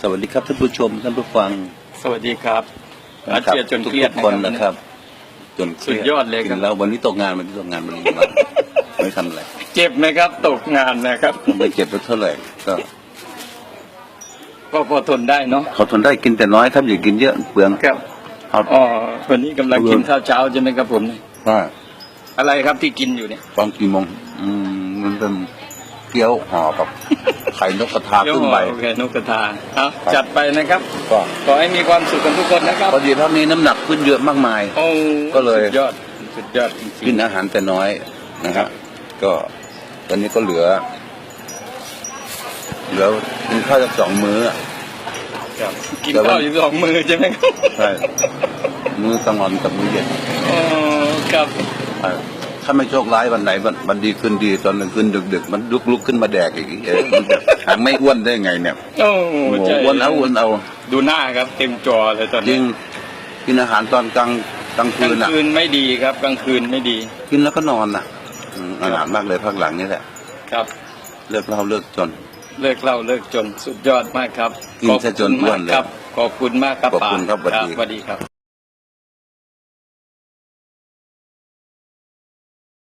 สวัสดีครับท่านผู้ชมท่านผู้ฟังสวัสดีครับอานะครับเจียนจนเครียดทุกๆคนนะครับ จนเครียสุดยอดเลยครับ กินแล้ววันนี้ตกงานวันนี้ตกงานวันนี้มาไม่ทันอะไรเจ็บไหมครับ ตกงานนะครับ ไม่เจ็บไปเท่าไหร่ก็ก็พอทนได้เนาะเขาทนได้กินแต่น้อยครับอย่ากินเยอะเปลืองครับเอาอ๋อวันนี้กำลังกินข้าวเช้าใช่ไหมครับผม ว่าอะไรครับที่กินอยู่เนี่ยตอนกี่โมงอืมมันเป็น เกี๊ยวห่อกับไข่นกกระทาครึ่งใบโอเคนกกระทาเอาจัดไปนะครับก็ขอให้มีความสุขกันทุกคนนะครับพอดีเท่านี้น้ำหนักขึ้นเยอะมากมายโอ้ก็เลยสุดยอดสุดยอดจริกิงนอาหารแต่น้อยนะครับ ก็ตอนนี้ก็เหลือ เหลือกินข้าวสักสองมื้ออะๆครับกินแต่ว่าข้าวอยู่สองมือใช่ไหมครับใช่มื้อกลางวันกับมื้อเย็นอ๋อครับใช่ ถ้าไม่โชคร้ายวันไหนวันวันดีขึ้นดีตอนกลางคืนดึกๆมันลุกลุกขึ้นมาแดกอีกเอ๊ะมันจะหางไม่อ้วนได้ไงเนี่ยโอ้โอ้โหใช่อ้วนเอาอ้วนเอาดูหน้าครับเต็มจอเลยตอนจรินี้งกินอาหารตอนกลางกลางกคืลางนอะ คืนไม่ดีครับกลางคืนไม่ดีกินแล้วก็นอนอะอืมอาหารมากเลยภาคหลังนี่แหละครับ เลิกเหล้าเลิกจน เลิกเหล่าเลิกจนสุดยอดมากครับกินซะจนอ้วนเลยขอบคุณมากครับขอบคุณมากครับขอบคุณครับป๋าสวัสดีสวัสดีครับ